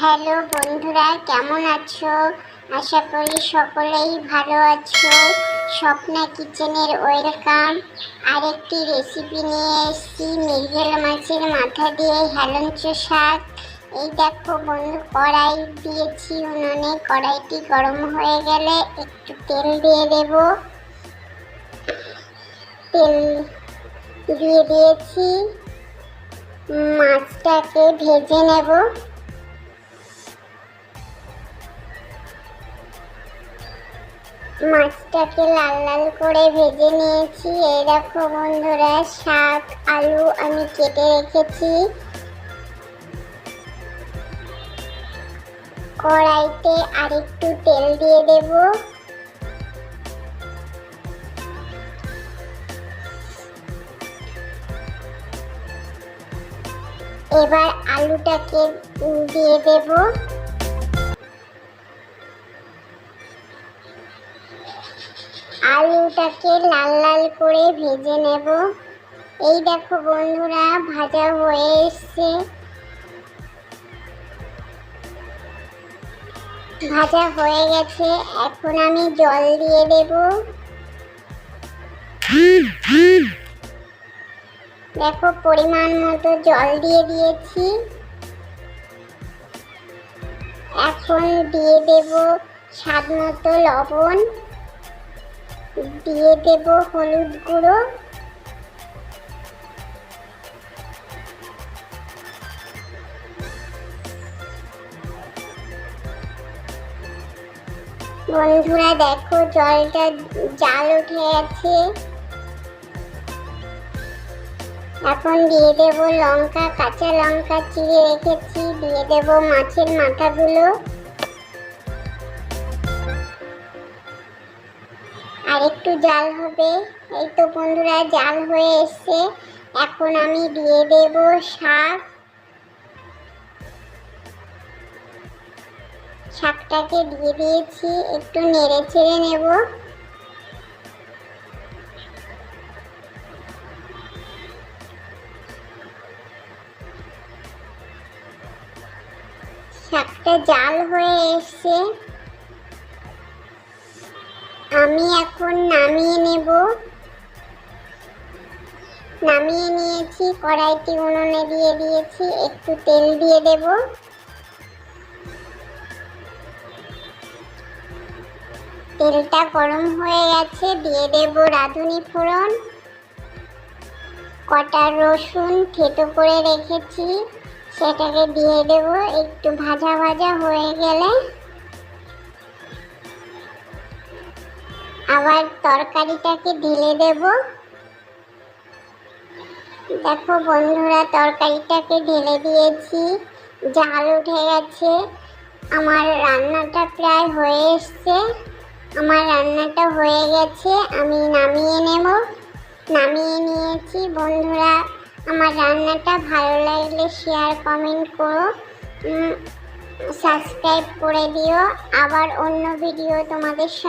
Hello বন্ধুরা, কেমন আছো? আশা করি সকলেই ভালো আছো। স্বপ্না কিচেনের ওয়েলকাম। আরেকটি রেসিপি নিয়ে এসেছি মৃগেল মাছের মাথা দিয়ে হেলঞ্চ শাক। এই দেখো বন্ধু, কড়াই দিয়েছি উনুনে, কড়াইটি গরম হয়ে গেলে একটু তেল দিয়ে দেব। তেল দিয়ে দিয়েছি। মাছটাকে ভেজে নেব। মাছটাকে লাল লাল করে ভেজে নিয়েছি। এই দেখো বন্ধুরা, শাক, আলু আমি কেটে রেখেছি। কড়াইতে আরেকটু তেল দিয়ে দেব। এবার আলুটাকে দিয়ে দেবো। আলুটাকে লাল লাল করে ভেজে নেব। এই দেখো বন্ধুরা, ভাজা হয়ে এসছে। ভাজা হয়ে গেছে, এখন আমি জল দিয়ে দেব। দেখো, পরিমাণ মতো জল দিয়ে দিয়েছি। এখন দিয়ে দেব স্বাদ মতো লবণ। দিয়ে দেব হলুদ গুঁড়ো। বন্ধুরা দেখো জলটা জাল উঠে গেছে। এখন দিয়ে দেব লঙ্কা, কাঁচা লঙ্কা চিড়ে রেখেছি। দিয়ে দেব মাছের মাথাগুলো। আর একটু জাল হবে। এই তো বন্ধুরা, জাল হয়ে এসছে। এখন আমি দিয়ে দেব শাক। শাকটাকে দিয়ে দিয়েছি, একটু নেড়ে ছেড়ে নেব। শাকটা জাল হয়ে এসছে। আমি এখন নামিয়ে নেব। নামিয়ে নিয়েছি, কড়াইটি উনুনে দিয়ে দিয়েছি, একটু তেল দিয়ে দেব। তেলটা গরম হয়ে গেছে, দিয়ে দেব রাঁধুনি ফোড়ন। কটা রসুন থেতো করে রেখেছি, সেটাকে দিয়ে দেব, একটু ভাজা ভাজা হয়ে গেলে। আবার তরকারিটাকে ঢেলে দেব। দেখো বন্ধুরা, তরকারিটাকে ঢেলে দিয়েছি। জাল উঠে গেছে। আমার রান্নাটা প্রায় হয়ে এসছে। আমার রান্নাটা হয়ে গেছে। আমি নামিয়ে নেব। নামিয়ে নিয়েছি। বন্ধুরা, আমার রান্নাটা ভালো লাগলে শেয়ার কমেন্ট করো। সাবস্ক্রাইব করে দিও। আবার অন্য ভিডিও তোমাদের সঙ্গে